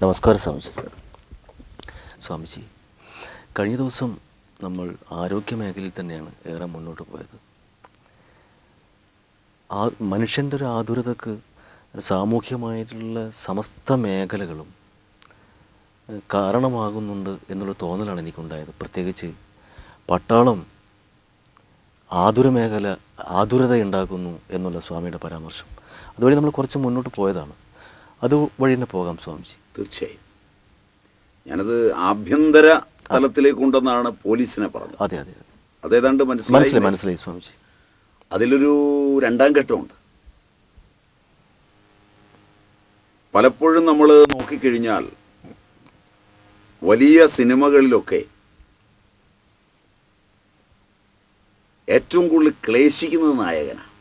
നമസ്കാരം സ്വാമിജി സാർ സ്വാമിജി കഴിഞ്ഞ ദിവസം നമ്മൾ ആരോഗ്യ മേഖലയിൽ തന്നെയാണ് ഏറെ മുന്നോട്ട് പോയത്. ആ മനുഷ്യന്റെ ഒരു ആതുരതക്ക് സാമൂഹ്യമായിട്ടുള്ള സമസ്ത മേഖലകളും കാരണമാകുന്നുണ്ട് എന്നുള്ള തോന്നലാണ് എനിക്കുണ്ടായത്. പ്രത്യേകിച്ച് പട്ടാളം ആതുര മേഖല ആതുരത ഉണ്ടാക്കുന്നു എന്നുള്ള സ്വാമിയുടെ പരാമർശം. അതുവഴി നമ്മൾ കുറച്ച് മുന്നോട്ട് പോയതാണ്. അതുവഴി തന്നെ പോകാം സ്വാമിജി. തീർച്ചയായും. ഞാനത് ആഭ്യന്തര തലത്തിലേക്ക് ഉണ്ടെന്നാണ് പോലീസിനെ പറഞ്ഞത്. അതെ അതെ അതെ. അതേതാണ്ട് മനസ്സിലായി മനസ്സിലായി സ്വാമിജി. അതിലൊരു രണ്ടാം ഘട്ടമുണ്ട്. പലപ്പോഴും നമ്മൾ നോക്കിക്കഴിഞ്ഞാൽ വലിയ സിനിമകളിലൊക്കെ ഏറ്റവും കൂടുതൽ ക്ലേശിക്കുന്നത് നായകനാണ്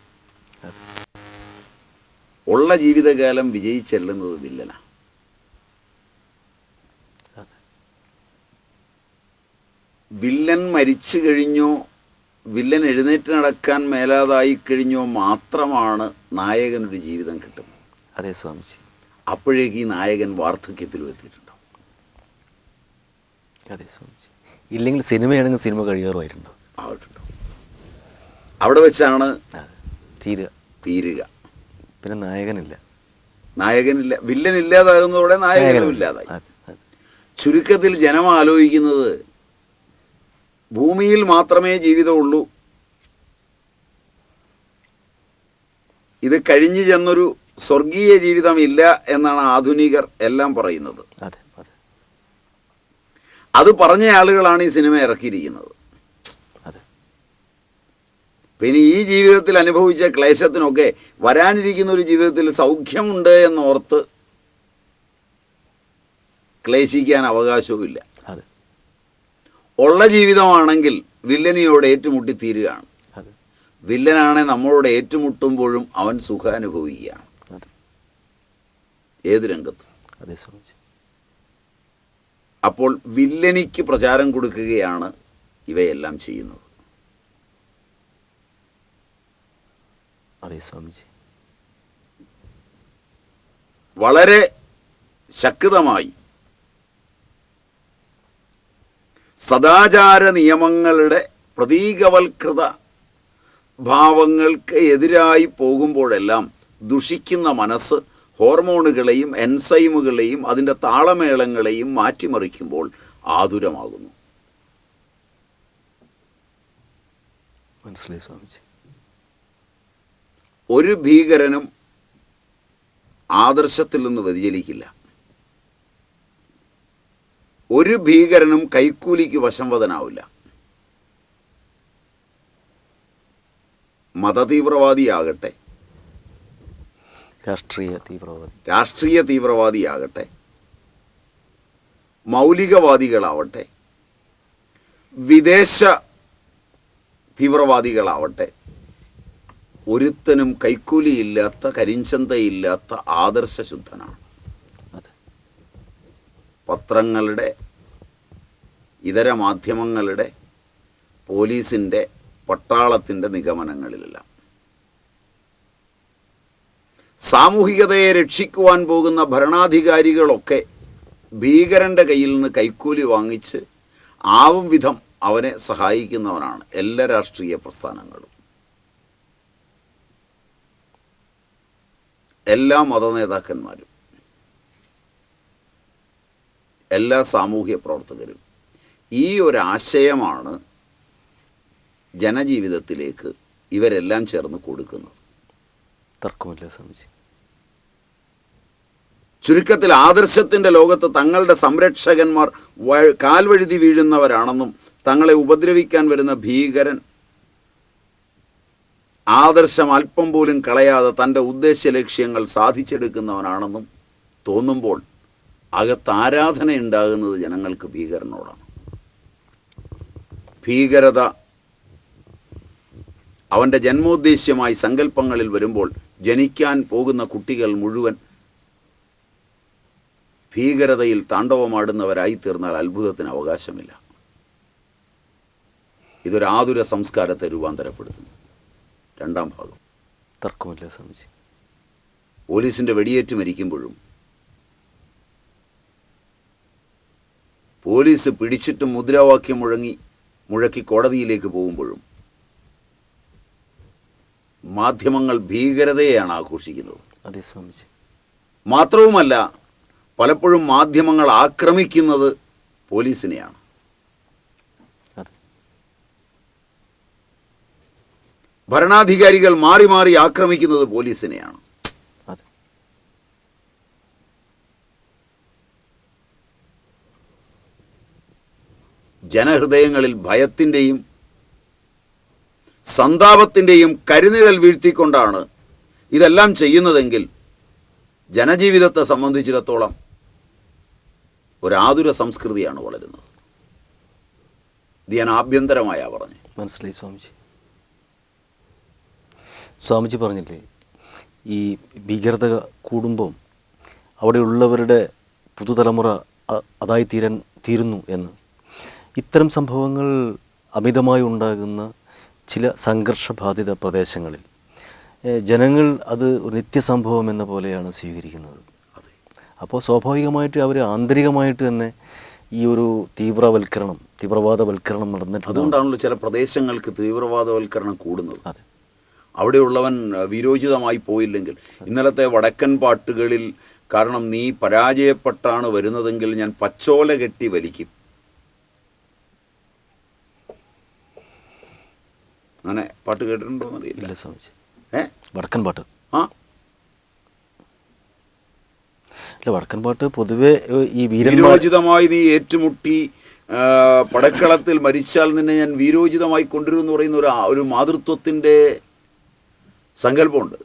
ഉള്ള ജീവിതകാലം വിജയിച്ചെല്ലുന്നത് വില്ലനാണ് വില്ലൻ മരിച്ചു കഴിഞ്ഞോ വില്ലൻ എഴുന്നേറ്റ് നടക്കാൻ മേലാതായി കഴിഞ്ഞോ മാത്രമാണ് നായകനൊരു ജീവിതം കിട്ടുന്നത്. അതെ സ്വാമിജി. അപ്പോഴേക്ക് ഈ നായകൻ വാർദ്ധക്യത്തിലും എത്തിയിട്ടുണ്ടാവും. അതെ സ്വാമിജി. ഇല്ലെങ്കിൽ സിനിമയാണെങ്കിൽ സിനിമ കഴിയാറുമായിട്ടുണ്ടോ ആവട്ടുണ്ടോ അവിടെ വെച്ചാണ് തീരുക. തീരുക. പിന്നെ നായകനില്ല. നായകനില്ല വില്ലൻ ഇല്ലാതാകുന്നതോടെ നായകനും ഇല്ലാതായി. ചുരുക്കത്തിൽ ജനം ആലോചിക്കുന്നത് ഭൂമിയിൽ മാത്രമേ ജീവിതമുള്ളൂ. ഇത് കഴിഞ്ഞു ചെന്നൊരു സ്വർഗീയ ജീവിതമില്ല എന്നാണ് ആധുനികർ എല്ലാം പറയുന്നത്. അതെ പറഞ്ഞ ആളുകളാണ് ഈ സിനിമ ഇറക്കിയിരിക്കുന്നത്. പിന്നെ ഈ ജീവിതത്തിൽ അനുഭവിച്ച ക്ലേശത്തിനൊക്കെ വരാനിരിക്കുന്ന ഒരു ജീവിതത്തിൽ സൗഖ്യമുണ്ട് എന്നോർത്ത് ക്ലേശിക്കാൻ അവകാശവുമില്ല. ഉള്ള ജീവിതമാണെങ്കിൽ വില്ലനിയോട് ഏറ്റുമുട്ടി തീരുകയാണ്. വില്ലനാണെ നമ്മളോട് ഏറ്റുമുട്ടുമ്പോഴും അവൻ സുഖാനുഭവിക്കുകയാണ്. ഏത് രംഗത്തും. അപ്പോൾ വില്ലനിക്ക് പ്രചാരം കൊടുക്കുകയാണ് ഇവയെല്ലാം ചെയ്യുന്നത്. അതെ സ്വാമിജി. വളരെ ശക്തമായി സദാചാര നിയമങ്ങളുടെ പ്രതീകവൽകൃത ഭാവങ്ങൾക്ക് എതിരായി പോകുമ്പോഴെല്ലാം ദുഷിക്കുന്ന മനസ്സ് ഹോർമോണുകളെയും എൻസൈമുകളെയും അതിന്റെ താളമേളങ്ങളെയും മാറ്റിമറിക്കുമ്പോൾ ആതുരമാകുന്നു. മനസ്സിലായി സ്വാമിജി. ഒരു ഭീകരനും ആദർശത്തിൽ നിന്ന് വ്യതിചലിക്കില്ല. ഒരു ഭീകരനും കൈക്കൂലിക്ക് വശംവദനാവില്ല മതതീവ്രവാദിയാകട്ടെ. രാഷ്ട്രീയ തീവ്രവാദി. രാഷ്ട്രീയ തീവ്രവാദിയാകട്ടെ. മൗലികവാദികളാവട്ടെ. വിദേശ തീവ്രവാദികളാവട്ടെ. ഒരുത്തനും കൈക്കൂലിയില്ലാത്ത കരിഞ്ചന്തയില്ലാത്ത ആദർശശുദ്ധനാണ്. പത്രങ്ങളുടെ ഇതര മാധ്യമങ്ങളുടെ പോലീസിന്റെ പട്ടാളത്തിന്റെ നിഗമനങ്ങളിലെല്ലാം. സാമൂഹികതയെ രക്ഷിക്കുവാൻ പോകുന്ന ഭരണാധികാരികളൊക്കെ ഭീകരന്റെ കയ്യിൽ നിന്ന് കൈക്കൂലി വാങ്ങിച്ച് ആവും വിധം അവനെ സഹായിക്കുന്നവനാണ് എല്ലാ രാഷ്ട്രീയ പ്രസ്ഥാനങ്ങളും. എല്ലാ മതനേതാക്കന്മാരും. എല്ലാ സാമൂഹ്യ പ്രവർത്തകരും. ഈ ഒരു ആശയമാണ് ജനജീവിതത്തിലേക്ക് ഇവരെല്ലാം ചേർന്ന് കൊടുക്കുന്നത്. തർക്കമില്ല സ്വാമിജി. ചുരുക്കത്തിൽ ആദർശത്തിന്റെ ലോകത്ത് തങ്ങളുടെ സംരക്ഷകന്മാർ കാൽവഴുതി വീഴുന്നവരാണെന്നും തങ്ങളെ ഉപദ്രവിക്കാൻ വരുന്ന ഭീകരൻ ആദർശം അല്പം പോലും കളയാതെ തന്റെ ഉദ്ദേശ ലക്ഷ്യങ്ങൾ സാധിച്ചെടുക്കുന്നവനാണെന്നും തോന്നുമ്പോൾ അകത്ത് ആരാധന ഉണ്ടാകുന്നത് ജനങ്ങൾക്ക് ഭീകരനോടാണ്. ഭീകരത അവന്റെ ജന്മോദ്ദേശ്യമായി സങ്കല്പങ്ങളിൽ വരുമ്പോൾ ജനിക്കാൻ പോകുന്ന കുട്ടികൾ മുഴുവൻ ഭീകരതയിൽ താണ്ഡവമാടുന്നവരായി തീർന്നാൽ അത്ഭുതത്തിന് അവകാശമില്ല. ഇതൊരു ആതുര സംസ്കാരത്തെ രൂപാന്തരപ്പെടുത്തുന്നു. രണ്ടാം ഭാഗം. തർക്കമില്ല സ്വാമിജി. പോലീസിന്റെ വെടിയേറ്റ് മരിക്കുമ്പോഴും പോലീസ് പിടിച്ചിട്ട് മുദ്രാവാക്യം മുഴങ്ങി മുഴക്കി കോടതിയിലേക്ക് പോകുമ്പോഴും മാധ്യമങ്ങൾ ഭീകരതയെയാണ് ആഘോഷിക്കുന്നത്. അതെ സ്വാമിജി. മാത്രവുമല്ല പലപ്പോഴും മാധ്യമങ്ങൾ ആക്രമിക്കുന്നത് പോലീസിനെയാണ്. ഭരണാധികാരികൾ മാറി മാറി ആക്രമിക്കുന്നത് പോലീസിനെയാണ്. ജനഹൃദയങ്ങളിൽ ഭയത്തിന്റെയും സന്താപത്തിന്റെയും കരുനിഴൽ വീഴ്ത്തിക്കൊണ്ടാണ് ഇതെല്ലാം ചെയ്യുന്നതെങ്കിൽ ജനജീവിതത്തെ സംബന്ധിച്ചിടത്തോളം ഒരാതുര സംസ്കൃതിയാണ് വളരുന്നത്. ഇത് ഞാൻ പറഞ്ഞു. മനസ്സിലായി സ്വാമിജി. സ്വാമിജി പറഞ്ഞില്ലേ ഈ ഭീകരത കൂടുമ്പം അവിടെയുള്ളവരുടെ പുതുതലമുറ അതായി തീരാൻ തീരുന്നു എന്ന്. ഇത്തരം സംഭവങ്ങൾ അമിതമായി ഉണ്ടാകുന്ന ചില സംഘർഷബാധിത പ്രദേശങ്ങളിൽ ജനങ്ങൾ അത് ഒരു നിത്യസംഭവം എന്ന പോലെയാണ് സ്വീകരിക്കുന്നത്. അപ്പോൾ സ്വാഭാവികമായിട്ട് അവർ ആന്തരികമായിട്ട് തന്നെ ഈ ഒരു തീവ്രവൽക്കരണം തീവ്രവാദവൽക്കരണം നടന്നിട്ട് അതുകൊണ്ടാണല്ലോ ചില പ്രദേശങ്ങൾക്ക് തീവ്രവാദവൽക്കരണം കൂടുന്നത്. അതെ. അവിടെയുള്ളവൻ വിരോചിതമായി പോയില്ലെങ്കിൽ ഇന്നലത്തെ വടക്കൻ പാട്ടുകളിൽ കാരണം നീ പരാജയപ്പെട്ടാണ് വരുന്നതെങ്കിൽ ഞാൻ പച്ചോല കെട്ടി വലിക്കും. അങ്ങനെ പാട്ട് കേട്ടിട്ടുണ്ടോ സ്വാമിജി. ഏ? വടക്കൻ പാട്ട്. ആ. അല്ല വടക്കൻ പാട്ട് പൊതുവെ ഈ വീരോചിതമായി നീ ഏറ്റുമുട്ടി പടക്കളത്തിൽ മരിച്ചാൽ നിന്നെ ഞാൻ വീരോചിതമായി കൊണ്ടുവരും എന്ന് പറയുന്ന ഒരു ഒരു മാതൃത്വത്തിന്റെ സങ്കല്പമുണ്ട്.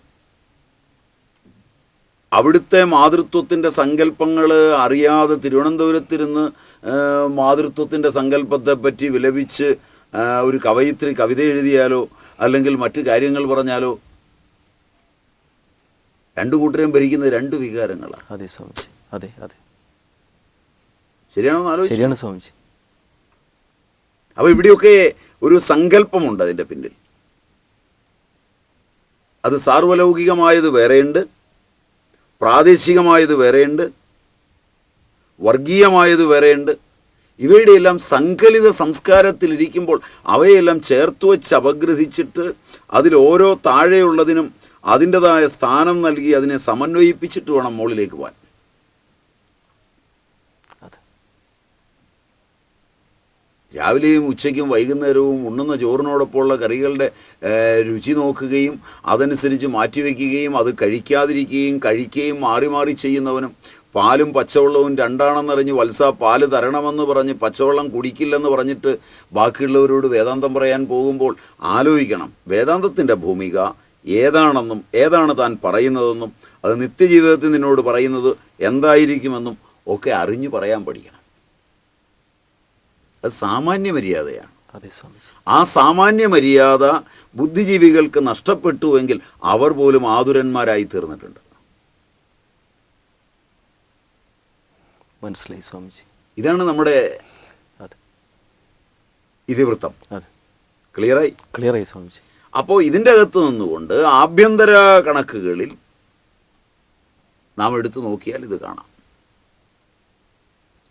അവിടുത്തെ മാതൃത്വത്തിന്റെ സങ്കല്പങ്ങൾ അറിയാതെ തിരുവനന്തപുരത്തിരുന്ന് മാതൃത്വത്തിന്റെ സങ്കല്പത്തെപ്പറ്റി വിലപിച്ച് ഒരു കവയിത്രി കവിത എഴുതിയാലോ അല്ലെങ്കിൽ മറ്റു കാര്യങ്ങൾ പറഞ്ഞാലോ. രണ്ടു കൂട്ടരെയും ഭരിക്കുന്നത് രണ്ട് വികാരങ്ങളാണ് അതെ സ്വാമിജി അതെ അതെ. ശരിയാണോ എന്ന് ആലോചിച്ചു? ശരിയാണ് സ്വാമിജി. അപ്പോൾ ഇവിടെയൊക്കെ ഒരു സങ്കല്പമുണ്ട് അതിന്റെ പിന്നിൽ. അത് സാർവലൗകികമായത് വേറെയുണ്ട് പ്രാദേശികമായത് വേറെയുണ്ട് വർഗീയമായത് വേറെയുണ്ട് ഇവയുടെയെല്ലാം സങ്കലിത സംസ്കാരത്തിലിരിക്കുമ്പോൾ അവയെല്ലാം ചേർത്ത് വെച്ച് അപഗ്രഹിച്ചിട്ട് അതിലോരോ താഴെയുള്ളതിനും അതിന്റെതായ സ്ഥാനം നൽകി അതിനെ സമന്വയിപ്പിച്ചിട്ട് വേണം മുകളിലേക്ക് പോകാൻ. രാവിലെയും ഉച്ചയ്ക്കും വൈകുന്നേരവും ഉണ്ണുന്ന ചോറിനോടൊപ്പമുള്ള കറികളുടെ രുചി നോക്കുകയും അതനുസരിച്ച് മാറ്റിവെക്കുകയും അത് കഴിക്കാതിരിക്കുകയും കഴിക്കുകയും മാറി മാറി ചെയ്യുന്നവനും പാലും പച്ചവെള്ളവും രണ്ടാണെന്നറിഞ്ഞ് വത്സ പാൽ തരണമെന്ന് പറഞ്ഞ് പച്ചവെള്ളം കുടിക്കില്ലെന്ന് പറഞ്ഞിട്ട് ബാക്കിയുള്ളവരോട് വേദാന്തം പറയാൻ പോകുമ്പോൾ ആലോചിക്കണം. വേദാന്തത്തിന്റെ ഭൂമിക ഏതാണെന്നും ഏതാണ് താൻ പറയുന്നതെന്നും അത് നിത്യജീവിതത്തിൽ നിന്നോട് പറയുന്നത് എന്തായിരിക്കുമെന്നും ഒക്കെ അറിഞ്ഞു പറയാൻ പഠിക്കണം. അത് സാമാന്യ മര്യാദയാണ്. ആ സാമാന്യ മര്യാദ ബുദ്ധിജീവികൾക്ക് നഷ്ടപ്പെട്ടുവെങ്കിൽ അവർ പോലും ആതുരന്മാരായി തീർന്നിട്ടുണ്ട്. മനസ്സിലായി സ്വാമിജി. ഇതാണ് നമ്മുടെ ഇതിവൃത്തം. ക്ലിയറായി? ക്ലിയറായി സ്വാമിജി. അപ്പോൾ ഇതിന്റെ അകത്ത് നിന്നുകൊണ്ട് ആഭ്യന്തര കണക്കുകളിൽ നാം എടുത്തു നോക്കിയാൽ ഇത് കാണാം.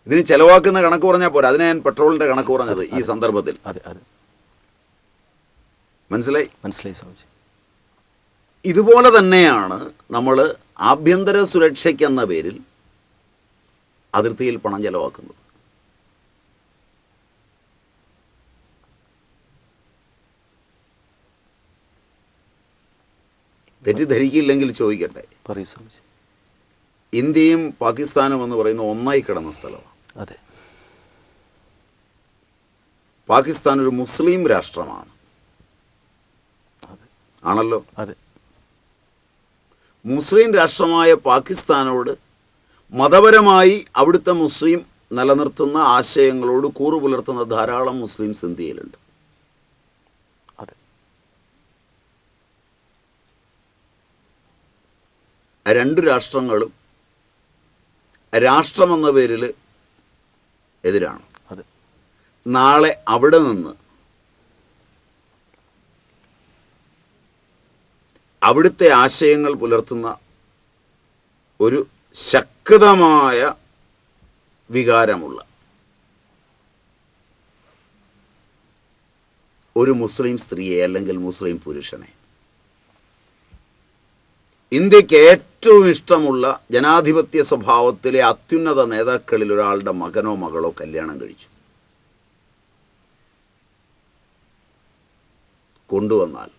ഇതിന് ചെലവാക്കുന്ന കണക്ക് പറഞ്ഞാൽ പോരാ. അതിനെ ഞാൻ പെട്രോളിന്റെ കണക്ക് പറഞ്ഞത് ഈ സന്ദർഭത്തിൽ. അതെ അതെ. മനസ്സിലായി? മനസ്സിലായി സ്വാമിജി. ഇതുപോലെ തന്നെയാണ് നമ്മൾ ആഭ്യന്തര സുരക്ഷയ്ക്കെന്ന പേരിൽ അതിർത്തിയിൽ പണം ചെലവാക്കുന്നത് തെറ്റിദ്ധരിക്കില്ലെങ്കിൽ ചോദിക്കട്ടെ. ഇന്ത്യയും പാകിസ്ഥാനും എന്ന് പറയുന്ന ഒന്നായി കിടന്ന സ്ഥലമാണ്. അതെ. പാകിസ്ഥാൻ ഒരു മുസ്ലിം രാഷ്ട്രമാണ്. ആണല്ലോ? അതെ. മുസ്ലിം രാഷ്ട്രമായ പാകിസ്ഥാനോട് മതപരമായി അവിടുത്തെ മുസ്ലിം നിലനിർത്തുന്ന ആശയങ്ങളോട് കൂറു പുലർത്തുന്ന ധാരാളം മുസ്ലിംസ് ഇന്ത്യയിലുണ്ട് അതെ. രണ്ട് രാഷ്ട്രങ്ങളും രാഷ്ട്രമെന്ന പേരിൽ എതിരാണ്. അതെ. നാളെ അവിടെ നിന്ന് അവിടുത്തെ ആശയങ്ങൾ പുലർത്തുന്ന ഒരു വികൃതമായ വികാരമുള്ള ഒരു മുസ്ലിം സ്ത്രീയെ അല്ലെങ്കിൽ മുസ്ലിം പുരുഷനെ ഇന്ത്യയ്ക്ക് ഏറ്റവും ഇഷ്ടമുള്ള ജനാധിപത്യ സ്വഭാവത്തിലെ അത്യുന്നത നേതാക്കളിൽ ഒരാളുടെ മകനോ മകളോ കല്യാണം കഴിച്ചു. കൊണ്ടുവന്നാൽ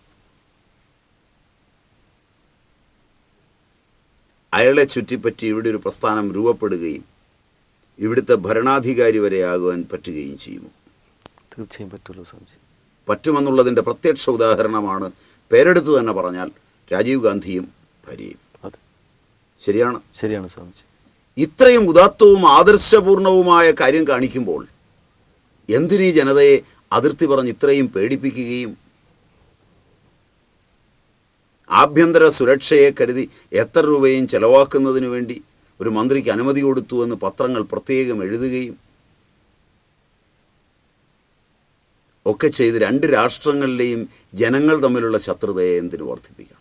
അയാളെ ചുറ്റിപ്പറ്റി ഇവിടെ ഒരു പ്രസ്ഥാനം രൂപപ്പെടുകയും ഇവിടുത്തെ ഭരണാധികാരി വരെ ആകുവാൻ പറ്റുകയും ചെയ്യുമോ തീർച്ചയായും പറ്റുള്ളൂ സ്വാമിജി. പറ്റുമെന്നുള്ളതിന്റെ പ്രത്യക്ഷ ഉദാഹരണമാണ് പേരെടുത്ത് തന്നെ പറഞ്ഞാൽ രാജീവ് ഗാന്ധിയും ഭാര്യയും. അതെ. ശരിയാണ്? ശരിയാണ് സ്വാമിജി. ഇത്രയും ഉദാത്തവും ആദർശപൂർണവുമായ കാര്യം കാണിക്കുമ്പോൾ എന്തിനീ ജനതയെ അതിർത്തി പറഞ്ഞ് ഇത്രയും പേടിപ്പിക്കുകയും ആഭ്യന്തര സുരക്ഷയെ കരുതി എത്ര രൂപയും ചെലവാക്കുന്നതിന് വേണ്ടി ഒരു മന്ത്രിക്ക് അനുമതി കൊടുത്തുവെന്ന് പത്രങ്ങൾ പ്രത്യേകം എഴുതുകയും ഒക്കെ ചെയ്ത് രണ്ട് രാഷ്ട്രങ്ങളിലെയും ജനങ്ങൾ തമ്മിലുള്ള ശത്രുതയെ എന്തിനു വർദ്ധിപ്പിക്കണം?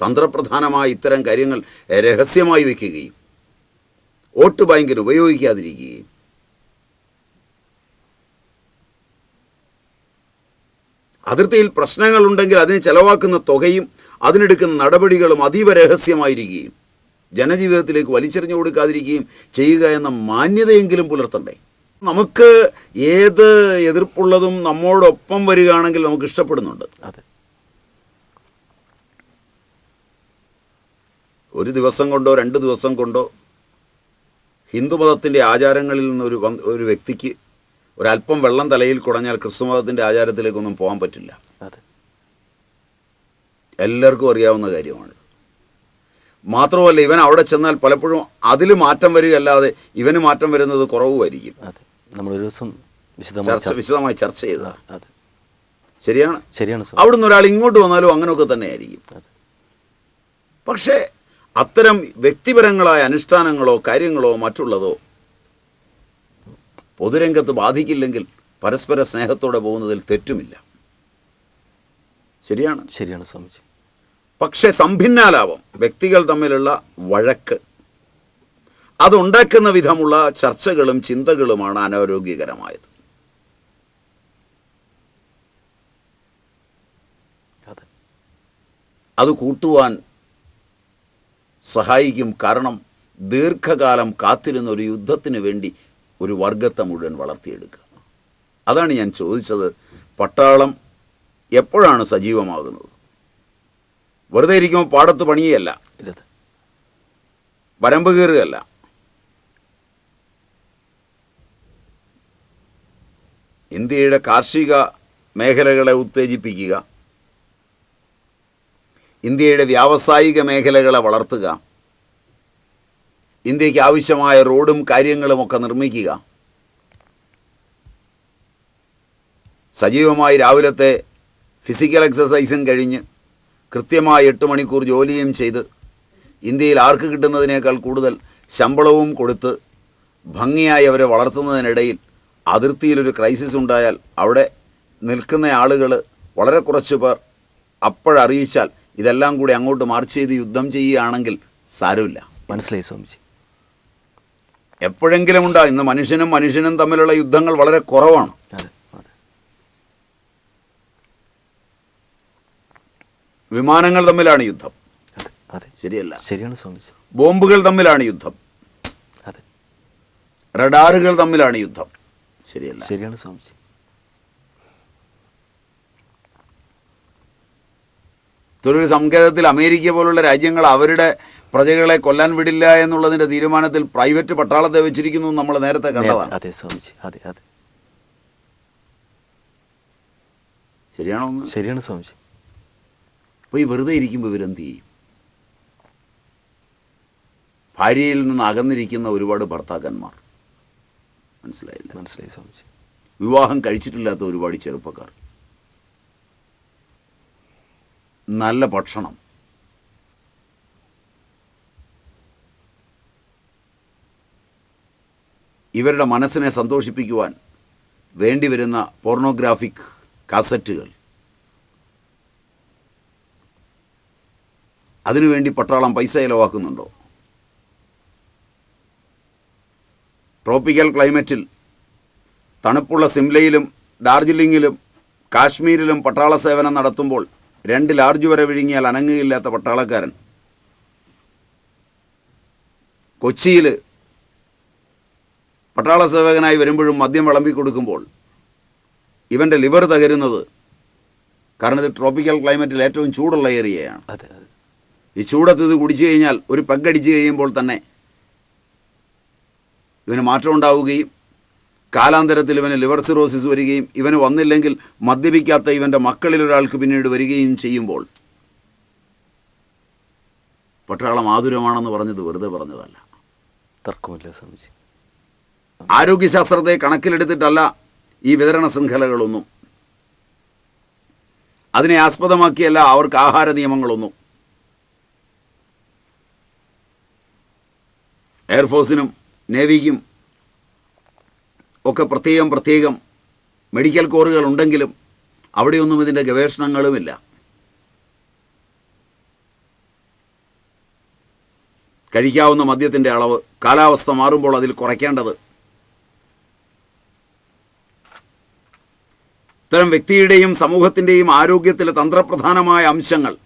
തന്ത്രപ്രധാനമായ ഇത്തരം കാര്യങ്ങൾ രഹസ്യമായി വയ്ക്കുകയും വോട്ട് ബാങ്കിന് ഉപയോഗിക്കാതിരിക്കുകയും. അതിർത്തിയിൽ പ്രശ്നങ്ങളുണ്ടെങ്കിൽ അതിന് ചെലവാക്കുന്ന തുകയും അതിനെടുക്കുന്ന നടപടികളും അതീവ രഹസ്യമായിരിക്കുകയും ജനജീവിതത്തിലേക്ക് വലിച്ചെറിഞ്ഞു കൊടുക്കാതിരിക്കുകയും ചെയ്യുക എന്ന മാന്യതയെങ്കിലും പുലർത്തണ്ടേ. നമുക്ക് ഏത് എതിർപ്പുള്ളതും നമ്മോടൊപ്പം വരികയാണെങ്കിൽ നമുക്ക് ഇഷ്ടപ്പെടുന്നുണ്ട്. അതെ. ഒരു ദിവസം കൊണ്ടോ രണ്ട് ദിവസം കൊണ്ടോ ഹിന്ദുമതത്തിന്റെ ആചാരങ്ങളിൽ നിന്നൊരു ഒരു ഒരു വ്യക്തിക്ക് ഒരല്പം വെള്ളം തലയിൽ കുടഞ്ഞാൽ ക്രിസ്തുമതത്തിന്റെ ആചാരത്തിലേക്കൊന്നും പോകാൻ പറ്റില്ല. അതെ. എല്ലാവർക്കും അറിയാവുന്ന കാര്യമാണ്. മാത്രമല്ല ഇവൻ അവിടെ ചെന്നാൽ പലപ്പോഴും അതിൽ മാറ്റം വരികയല്ലാതെ ഇവന് മാറ്റം വരുന്നത് കുറവുമായിരിക്കും. നമ്മളൊരു ദിവസം വിശദമായി ചർച്ച വിശദമായി ചർച്ച ചെയ്തതാണ് ശരിയാണ്? ശരിയാണ് അവിടുന്ന് ഒരാൾ ഇങ്ങോട്ട് വന്നാലും അങ്ങനെയൊക്കെ തന്നെയായിരിക്കും. ആയിരിക്കും പക്ഷേ അത്തരം വ്യക്തിപരങ്ങളായ അനുഷ്ഠാനങ്ങളോ കാര്യങ്ങളോ മറ്റുള്ളതോ പൊതുരംഗത്ത് ബാധിക്കില്ലെങ്കിൽ പരസ്പര സ്നേഹത്തോടെ പോകുന്നതിൽ തെറ്റുമില്ല. ശരിയാണ്? ശരിയാണ് സ്വാമിജി. പക്ഷേ സംഭിന്നാലാപം വ്യക്തികൾ തമ്മിലുള്ള വഴക്ക്. അതുണ്ടാക്കുന്ന വിധമുള്ള ചർച്ചകളും ചിന്തകളുമാണ് അനാരോഗ്യകരമായത്. അത് കൂട്ടുവാൻ സഹായിക്കും കാരണം ദീർഘകാലം കാത്തിരുന്ന ഒരു യുദ്ധത്തിന് വേണ്ടി ഒരു വർഗത്തെ മുഴുവൻ വളർത്തിയെടുക്കുക. അതാണ് ഞാൻ ചോദിച്ചത്. പട്ടാളം എപ്പോഴാണ് സജീവമാകുന്നത്? വെറുതെ ഇരിക്കുമ്പോൾ പാടത്ത് പണിയല്ല. വരമ്പ് കയറുകയല്ല ഇന്ത്യയുടെ കാർഷിക മേഖലകളെ ഉത്തേജിപ്പിക്കുക. ഇന്ത്യയുടെ വ്യാവസായിക മേഖലകളെ വളർത്തുക. ഇന്ത്യയ്ക്ക് ആവശ്യമായ റോഡും കാര്യങ്ങളുമൊക്കെ നിർമ്മിക്കുക. സജീവമായി രാവിലത്തെ ഫിസിക്കൽ എക്സസൈസും കഴിഞ്ഞ് കൃത്യമായി എട്ട് മണിക്കൂർ ജോലിയും ചെയ്ത് ഇന്ത്യയിൽ ആർക്ക് കിട്ടുന്നതിനേക്കാൾ കൂടുതൽ ശമ്പളവും കൊടുത്ത് ഭംഗിയായി അവരെ വളർത്തുന്നതിനിടയിൽ അതിർത്തിയിലൊരു ക്രൈസിസ് ഉണ്ടായാൽ അവിടെ നിൽക്കുന്ന ആളുകൾ വളരെ കുറച്ച് പേർ അപ്പോഴറിയിച്ചാൽ ഇതെല്ലാം കൂടി അങ്ങോട്ട് മാർച്ച് ചെയ്ത് യുദ്ധം ചെയ്യുകയാണെങ്കിൽ സാരമില്ല. മനസ്സിലായി സ്വാമിജി. എപ്പോഴെങ്കിലും ഉണ്ടാകും ഇന്ന് മനുഷ്യനും മനുഷ്യനും തമ്മിലുള്ള യുദ്ധങ്ങൾ വളരെ കുറവാണ് അതെ അതെ വിമാനങ്ങൾ തമ്മിലാണ് യുദ്ധം. അതെ ശരിയല്ല. ശരിയാണ് സ്വാമി. ബോംബുകൾ തമ്മിലാണ് യുദ്ധം. അതെ. റഡാറുകൾ തമ്മിലാണ് യുദ്ധം. ശരിയല്ല. ശരിയാണ് സ്വാമിജി തൊഴിൽ സങ്കേതത്തിൽ അമേരിക്ക പോലുള്ള രാജ്യങ്ങൾ അവരുടെ പ്രജകളെ കൊല്ലാൻ വിടില്ല എന്നുള്ളതിന്റെ തീരുമാനത്തിൽ പ്രൈവറ്റ് പട്ടാളത്തെ വെച്ചിരിക്കുന്നു നമ്മൾ നേരത്തെ കണ്ടതാണ്. അതെ സ്വാമിജി അതെ അതെ. ശരിയാണോ ശരിയാണ് സ്വാമിജി അപ്പോൾ ഈ വെറുതെ ഇരിക്കുമ്പോൾ ഇവരെന്ത് ചെയ്യും? ഭാര്യയിൽ നിന്ന് അകന്നിരിക്കുന്ന ഒരുപാട് ഭർത്താക്കന്മാർ. മനസ്സിലായില്ല? മനസ്സിലായി സ്വാമിജി. വിവാഹം കഴിച്ചിട്ടില്ലാത്ത ഒരുപാട് ചെറുപ്പക്കാർ. നല്ല ഭക്ഷണം. ഇവരുടെ മനസ്സിനെ സന്തോഷിപ്പിക്കുവാൻ വേണ്ടിവരുന്ന പോർണോഗ്രാഫിക് കാസറ്റുകൾ. അതിനുവേണ്ടി പട്ടാളം പൈസ ചിലവാക്കുന്നുണ്ടോ? ട്രോപ്പിക്കൽ ക്ലൈമറ്റിൽ തണുപ്പുള്ള സിംലയിലും ഡാർജിലിംഗിലും കാശ്മീരിലും പട്ടാള സേവനം നടത്തുമ്പോൾ രണ്ട് ലാർജ് വരെ വിഴുങ്ങിയാൽ അനങ്ങുകയില്ലാത്ത പട്ടാളക്കാരൻ. കൊച്ചിയിൽ പട്ടാള സേവകനായി വരുമ്പോഴും മദ്യം വിളമ്പി കൊടുക്കുമ്പോൾ ഇവന്റെ ലിവർ തകരുന്നത് കാരണം ഇത് ട്രോപ്പിക്കൽ ക്ലൈമറ്റിൽ ഏറ്റവും ചൂടുള്ള ഏരിയയാണ്. അതെ അതെ. ഈ ചൂടത്ത് ഇത് കുടിച്ചു കഴിഞ്ഞാൽ ഒരു പഗ്ഗടിച്ചു കഴിയുമ്പോൾ തന്നെ ഇവന് മാറ്റം ഉണ്ടാവുകയും കാലാന്തരത്തിൽ ഇവന് ലിവർ സിറോസിസ് വരികയും ഇവന് വന്നില്ലെങ്കിൽ മദ്യപിക്കാത്ത ഇവന്റെ മക്കളിൽ ഒരാൾക്ക് പിന്നീട് വരികയും ചെയ്യുമ്പോൾ പട്ടാളം ആതുരമാണെന്ന് പറഞ്ഞത് വെറുതെ പറഞ്ഞതല്ല. തർക്കമില്ല സ്വാമിജി. ആരോഗ്യശാസ്ത്രത്തെ കണക്കിലെടുത്തിട്ടല്ല ഈ വിതരണ ശൃംഖലകളൊന്നും. അതിനെ ആസ്പദമാക്കിയല്ല അവർക്ക് ആഹാര നിയമങ്ങളൊന്നും. എയർഫോഴ്സിനും നേവിക്കും ഒക്കെ പ്രത്യേകം പ്രത്യേകം മെഡിക്കൽ കോറുകൾ ഉണ്ടെങ്കിലും അവിടെയൊന്നും ഇതിന്റെ ഗവേഷണങ്ങളുമില്ല. കഴിക്കാവുന്ന മദ്യത്തിന്റെ അളവ് കാലാവസ്ഥ മാറുമ്പോൾ അതിൽ കുറയ്ക്കേണ്ടത് ഇത്തരം വ്യക്തിയുടെയും സമൂഹത്തിന്റെയും ആരോഗ്യത്തിലെ തന്ത്രപ്രധാനമായ അംശങ്ങൾ.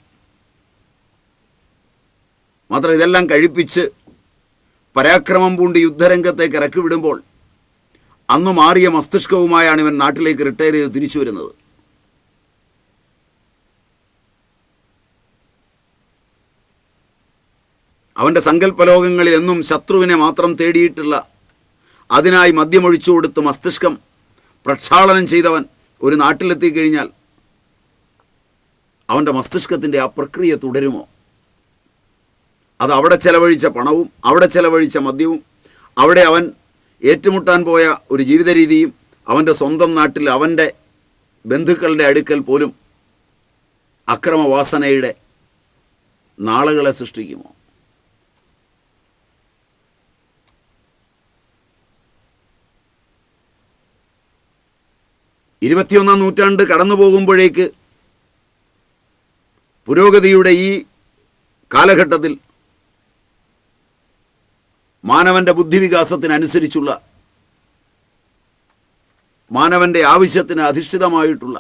മാത്രം ഇതെല്ലാം കഴിപ്പിച്ച് പരാക്രമം പൂണ്ട് യുദ്ധരംഗത്തേക്ക് ഇറക്കി വിടുമ്പോൾ അന്ന് മാറിയ മസ്തിഷ്കവുമായാണ് ഇവൻ നാട്ടിലേക്ക് റിട്ടയർ ചെയ്ത് തിരിച്ചു വരുന്നത്. അവന്റെ സങ്കല്പലോകങ്ങളിൽ എന്നും ശത്രുവിനെ മാത്രം തേടിയിട്ടുള്ള അതിനായി മദ്യമൊഴിച്ചു കൊടുത്ത് മസ്തിഷ്കം പ്രക്ഷാളനം ചെയ്തവൻ ഒരു നാട്ടിലെത്തി കഴിഞ്ഞാൽ അവന്റെ മസ്തിഷ്കത്തിന്റെ ആ പ്രക്രിയ തുടരുമോ? അത് അവിടെ ചെലവഴിച്ച പണവും അവിടെ ചെലവഴിച്ച മദ്യവും അവിടെ അവൻ ഏറ്റുമുട്ടാൻ പോയ ഒരു ജീവിത രീതിയും അവന്റെ സ്വന്തം നാട്ടിൽ അവന്റെ ബന്ധുക്കളുടെ അടുക്കൽ പോലും അക്രമവാസനയുടെ നാളുകളെ സൃഷ്ടിക്കുമോ? ഇരുപത്തിയൊന്നാം നൂറ്റാണ്ട് കടന്നു പോകുമ്പോഴേക്ക് പുരോഗതിയുടെ ഈ കാലഘട്ടത്തിൽ മാനവന്റെ ബുദ്ധിവികാസത്തിനനുസരിച്ചുള്ള മാനവന്റെ ആവശ്യത്തിന് അധിഷ്ഠിതമായിട്ടുള്ള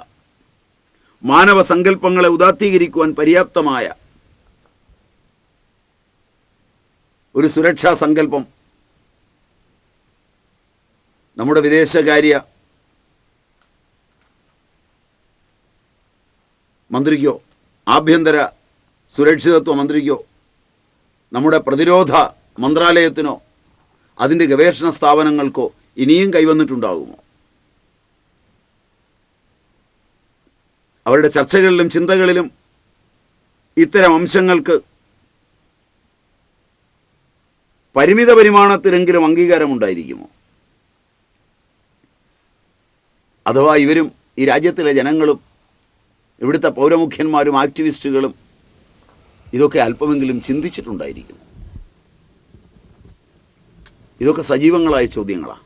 മാനവ സങ്കല്പങ്ങളെ ഉദാത്തീകരിക്കുവാൻ പര്യാപ്തമായ ഒരു സുരക്ഷാ സങ്കല്പം നമ്മുടെ വിദേശകാര്യ മന്ത്രിക്കോ ആഭ്യന്തര സുരക്ഷിതത്വ മന്ത്രിക്കോ നമ്മുടെ പ്രതിരോധ മന്ത്രാലയത്തിനോ അതിന്റെ ഗവേഷണ സ്ഥാപനങ്ങൾക്കോ ഇനിയും കൈവന്നിട്ടുണ്ടാകുമോ? അവരുടെ ചർച്ചകളിലും ചിന്തകളിലും ഇത്തരം അംശങ്ങൾക്ക് പരിമിത പരിമാണത്തിലെങ്കിലും അംഗീകാരമുണ്ടായിരിക്കുമോ? അഥവാ ഇവരും ഈ രാജ്യത്തിലെ ജനങ്ങളും ഇവിടുത്തെ പൗരമുഖ്യന്മാരും ആക്ടിവിസ്റ്റുകളും ഇതൊക്കെ അല്പമെങ്കിലും ചിന്തിച്ചിട്ടുണ്ടായിരിക്കും ഇതൊക്കെ സജീവങ്ങളായ ചോദ്യങ്ങളാണ്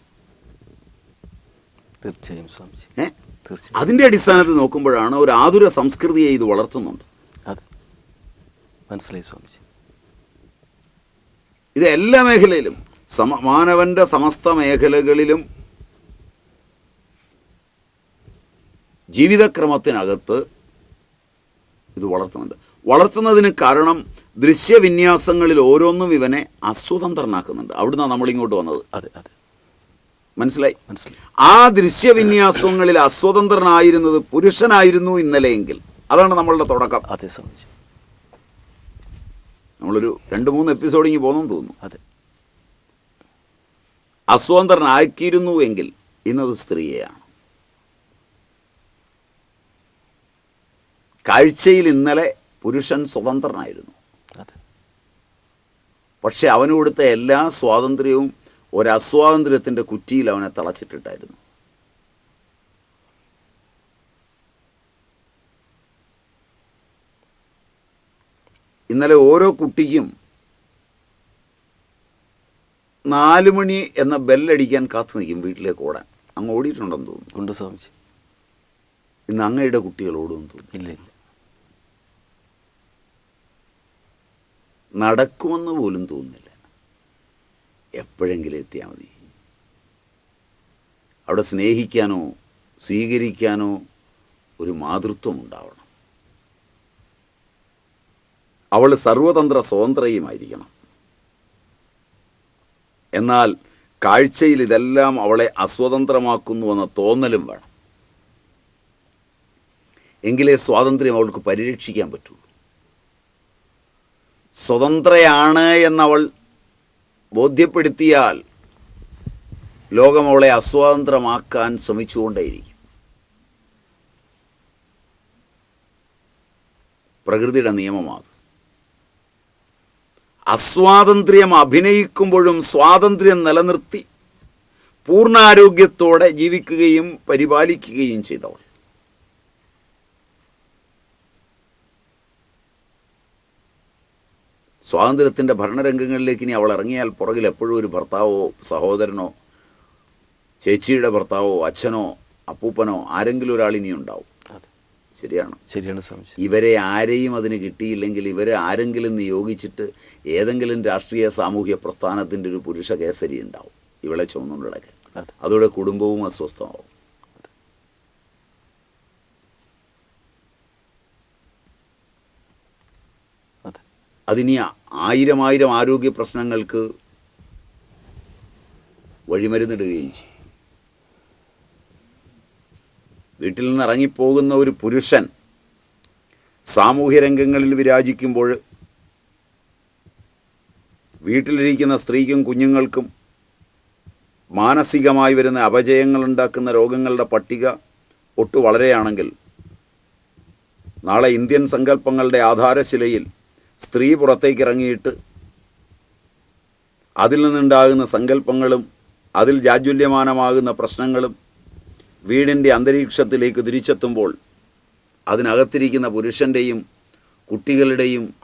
തീർച്ചയായും സ്വാമിജി. ഏ? തീർച്ചയായും. അതിന്റെ അടിസ്ഥാനത്തിൽ നോക്കുമ്പോഴാണ് ഒരു ആതുര സംസ്കൃതിയെ ഇത് വളർത്തുന്നുണ്ട്. അത്. മനസ്സിലായി സ്വാമിജി. ഇത് എല്ലാ മേഖലയിലും സമ മാനവന്റെ സമസ്ത മേഖലകളിലും ജീവിതക്രമത്തിനകത്ത് ഇത് വളർത്തുന്നുണ്ട്. വളർത്തുന്നതിന് കാരണം ദൃശ്യവിന്യാസങ്ങളിൽ ഓരോന്നും ഇവനെ അസ്വതന്ത്രനാക്കുന്നുണ്ട്. അവിടുന്ന് നമ്മളിങ്ങോട്ട് വന്നത്. അതെ അതെ. മനസ്സിലായി? മനസ്സിലായി. ആ ദൃശ്യവിന്യാസങ്ങളിൽ അസ്വതന്ത്രനായിരുന്നത് പുരുഷനായിരുന്നു ഇന്നലെയെങ്കിൽ. അതാണ് നമ്മളുടെ തുടക്കം. അതെ സ്വാമിജി. നമ്മളൊരു രണ്ട് മൂന്ന് എപ്പിസോഡിങ്ങി പോകുന്നു തോന്നുന്നു. അതെ. അസ്വതന്ത്രനാക്കിയിരുന്നു എങ്കിൽ ഇന്നത് സ്ത്രീയെയാണ്. കാഴ്ചയിൽ ഇന്നലെ പുരുഷൻ സ്വതന്ത്രനായിരുന്നു. അതെ. പക്ഷെ അവന് കൊടുത്ത എല്ലാ സ്വാതന്ത്ര്യവും ഒരസ്വാതന്ത്ര്യത്തിന്റെ കുറ്റിയിൽ അവനെ തളച്ചിട്ടിട്ടായിരുന്നു. ഇന്നലെ ഓരോ കുട്ടിക്കും നാല് മണി എന്ന ബെല്ലടിക്കാൻ കാത്തു നിൽക്കും വീട്ടിലേക്ക് ഓടാൻ. അങ്ങ് ഓടിയിട്ടുണ്ടെന്ന് തോന്നുന്നു. ഉണ്ട് സ്വാമിജി. ഇന്ന് അങ്ങയുടെ കുട്ടികൾ ഓടുമെന്ന് തോന്നുന്നു. ഇല്ല ഇല്ല നടക്കുമെന്ന് പോലും തോന്നുന്നില്ല. എപ്പോഴെങ്കിലും എത്തിയാൽ മതി. അവിടെ സ്നേഹിക്കാനോ സ്വീകരിക്കാനോ ഒരു മാതൃത്വം ഉണ്ടാവണം. അവൾ സർവതന്ത്ര സ്വതന്ത്രയുമായിരിക്കണം. എന്നാൽ കാഴ്ചയിൽ ഇതെല്ലാം അവളെ അസ്വതന്ത്രമാക്കുന്നുവെന്ന തോന്നലും വേണം. എങ്കിലേ സ്വാതന്ത്ര്യം അവൾക്ക് പരിരക്ഷിക്കാൻ പറ്റുള്ളൂ. സ്വതന്ത്രയാണ് എന്നവൾ ബോധ്യപ്പെടുത്തിയാൽ ലോകം അവളെ അസ്വതന്ത്രമാക്കാൻ ശ്രമിച്ചുകൊണ്ടേയിരിക്കും. പ്രകൃതിയുടെ നിയമമാണ് അസ്വാതന്ത്ര്യം അഭിനയിക്കുമ്പോഴും സ്വാതന്ത്ര്യം നിലനിർത്തി പൂർണാരോഗ്യത്തോടെ ജീവിക്കുകയും പരിപാലിക്കുകയും ചെയ്തവൾ. സ്വാതന്ത്ര്യത്തിന്റെ ഭരണരംഗങ്ങളിലേക്ക് ഇനി അവൾ ഇറങ്ങിയാൽ പുറകിൽ എപ്പോഴും ഒരു ഭർത്താവോ സഹോദരനോ ചേച്ചിയുടെ ഭർത്താവോ അച്ഛനോ അപ്പൂപ്പനോ ആരെങ്കിലും ഒരാൾ ഇനി ഉണ്ടാവും. ശരിയാണ്. ശരിയാണ് സ്വാമിജി. ഇവരെ ആരെയും അതിന് കിട്ടിയില്ലെങ്കിൽ ഇവരെ ആരെങ്കിലും നിയോഗിച്ചിട്ട് ഏതെങ്കിലും രാഷ്ട്രീയ സാമൂഹ്യ പ്രസ്ഥാനത്തിന്റെ ഒരു പുരുഷ കേസരി ഉണ്ടാവും. ഇവളെ ചുമന്നുകൊണ്ടിടയ്ക്ക് അതോടെ കുടുംബവും അസ്വസ്ഥമാവും. അതിനി ആയിരം ആയിരം ആരോഗ്യ പ്രശ്നങ്ങൾക്ക് വഴിമരുന്നിടുകയും ചെയ്യും. വീട്ടിൽ നിന്ന് ഇറങ്ങിപ്പോകുന്ന ഒരു പുരുഷൻ സാമൂഹ്യ രംഗങ്ങളിൽ വിരാജിക്കുമ്പോൾ വീട്ടിലിരിക്കുന്ന സ്ത്രീക്കും കുഞ്ഞുങ്ങൾക്കും മാനസികമായി വരുന്ന അപജയങ്ങൾ ഉണ്ടാക്കുന്ന രോഗങ്ങളുടെ പട്ടിക ഒട്ടു വളരെയാണെങ്കിൽ നാളെ ഇന്ത്യൻ സങ്കല്പങ്ങളുടെ ആധാരശിലയിൽ സ്ത്രീ പുറത്തേക്ക് ഇറങ്ങിയിട്ട് അതിൽ നിന്നുണ്ടാകുന്ന സങ്കല്പങ്ങളും അതിൽ ജാജുല്യമാനമാകുന്ന പ്രശ്നങ്ങളും വീടിന്റെ അന്തരീക്ഷത്തിലേക്ക് തിരിച്ചെത്തുമ്പോൾ അതിനകത്തിരിക്കുന്ന പുരുഷന്റെയും കുട്ടികളുടെയും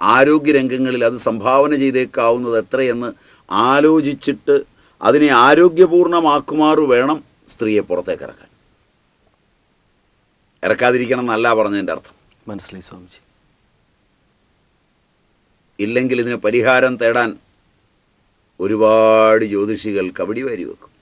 ആരോഗ്യരംഗങ്ങളിൽ അത് സംഭാവന ചെയ്തേക്കാവുന്നത് എത്രയെന്ന് ആലോചിച്ചിട്ട് അതിനെ ആരോഗ്യപൂർണമാക്കുമാറു വേണം സ്ത്രീയെ പുറത്തേക്ക് ഇറക്കാൻ ഇറക്കാതിരിക്കണം എന്നല്ല പറഞ്ഞതിന്റെ അർത്ഥം. മനസ്സിലായി സ്വാമിജി. ഇല്ലെങ്കിൽ ഇതിന് പരിഹാരം തേടാൻ ഒരുപാട് ജ്യോതിഷികൾ കബഡി വാരി വെക്കും.